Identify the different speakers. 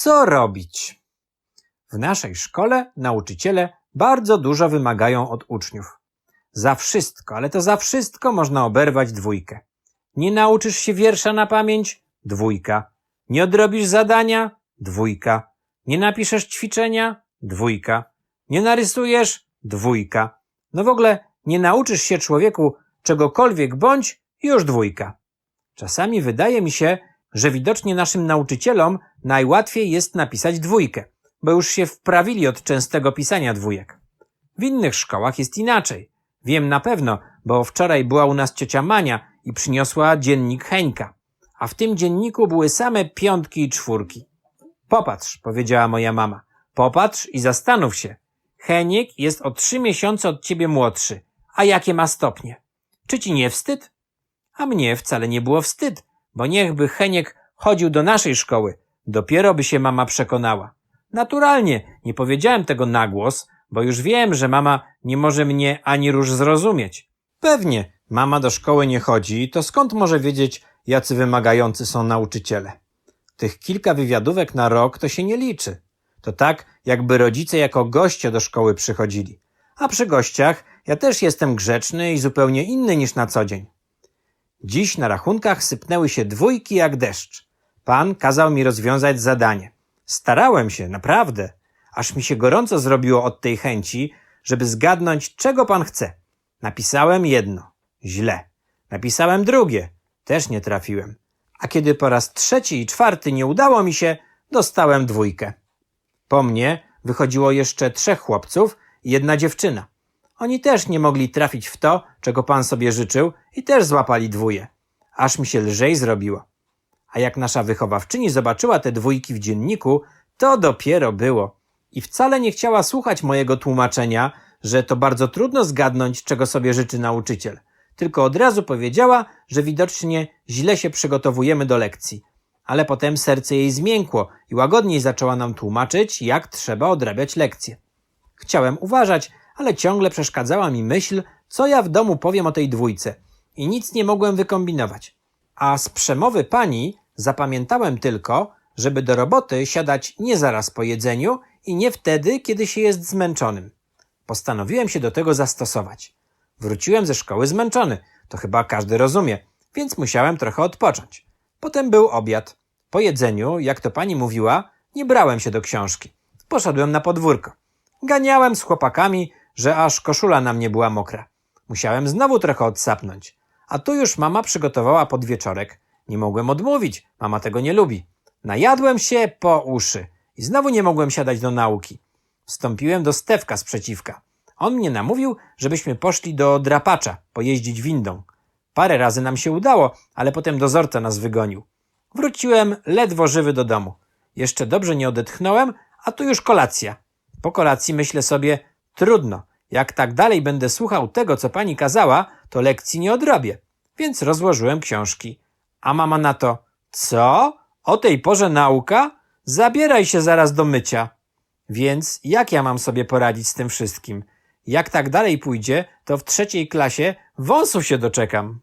Speaker 1: Co robić? W naszej szkole nauczyciele bardzo dużo wymagają od uczniów. Za wszystko, ale to za wszystko można oberwać dwójkę. Nie nauczysz się wiersza na pamięć? Dwójka. Nie odrobisz zadania? Dwójka. Nie napiszesz ćwiczenia? Dwójka. Nie narysujesz? Dwójka. No w ogóle nie nauczysz się człowieku czegokolwiek bądź? Już dwójka. Czasami wydaje mi się, że widocznie naszym nauczycielom najłatwiej jest napisać dwójkę, bo już się wprawili od częstego pisania dwójek. W innych szkołach jest inaczej. Wiem na pewno, bo wczoraj była u nas ciocia Mania i przyniosła dziennik Heńka, a w tym dzienniku były same piątki i czwórki. Popatrz, powiedziała moja mama. Popatrz i zastanów się. Heniek jest o trzy miesiące od ciebie młodszy, a jakie ma stopnie? Czy ci nie wstyd? A mnie wcale nie było wstyd, bo niechby Heniek chodził do naszej szkoły, dopiero by się mama przekonała. Naturalnie, nie powiedziałem tego na głos, bo już wiem, że mama nie może mnie ani róż zrozumieć. Pewnie, mama do szkoły nie chodzi, to skąd może wiedzieć, jacy wymagający są nauczyciele? Tych kilka wywiadówek na rok to się nie liczy. To tak, jakby rodzice jako goście do szkoły przychodzili. A przy gościach ja też jestem grzeczny i zupełnie inny niż na co dzień. Dziś na rachunkach sypnęły się dwójki jak deszcz. Pan kazał mi rozwiązać zadanie. Starałem się, naprawdę, aż mi się gorąco zrobiło od tej chęci, żeby zgadnąć, czego pan chce. Napisałem jedno. Źle. Napisałem drugie. Też nie trafiłem. A kiedy po raz trzeci i czwarty nie udało mi się, dostałem dwójkę. Po mnie wychodziło jeszcze trzech chłopców i jedna dziewczyna. Oni też nie mogli trafić w to, czego pan sobie życzył i też złapali dwóje. Aż mi się lżej zrobiło. A jak nasza wychowawczyni zobaczyła te dwójki w dzienniku, to dopiero było. I wcale nie chciała słuchać mojego tłumaczenia, że to bardzo trudno zgadnąć, czego sobie życzy nauczyciel. Tylko od razu powiedziała, że widocznie źle się przygotowujemy do lekcji. Ale potem serce jej zmiękło i łagodniej zaczęła nam tłumaczyć, jak trzeba odrabiać lekcje. Chciałem uważać, ale ciągle przeszkadzała mi myśl, co ja w domu powiem o tej dwójce i nic nie mogłem wykombinować. A z przemowy pani zapamiętałem tylko, żeby do roboty siadać nie zaraz po jedzeniu i nie wtedy, kiedy się jest zmęczonym. Postanowiłem się do tego zastosować. Wróciłem ze szkoły zmęczony, to chyba każdy rozumie, więc musiałem trochę odpocząć. Potem był obiad. Po jedzeniu, jak to pani mówiła, nie brałem się do książki. Poszedłem na podwórko. Ganiałem z chłopakami, że aż koszula na mnie była mokra. Musiałem znowu trochę odsapnąć. A tu już mama przygotowała podwieczorek. Nie mogłem odmówić, mama tego nie lubi. Najadłem się po uszy i znowu nie mogłem siadać do nauki. Wstąpiłem do Stewka sprzeciwka. On mnie namówił, żebyśmy poszli do drapacza, pojeździć windą. Parę razy nam się udało, ale potem dozorca nas wygonił. Wróciłem ledwo żywy do domu. Jeszcze dobrze nie odetchnąłem, a tu już kolacja. Po kolacji myślę sobie, trudno, jak tak dalej będę słuchał tego, co pani kazała, to lekcji nie odrobię. Więc rozłożyłem książki. A mama na to, co? O tej porze nauka? Zabieraj się zaraz do mycia. Więc jak ja mam sobie poradzić z tym wszystkim? Jak tak dalej pójdzie, to w trzeciej klasie wąsów się doczekam.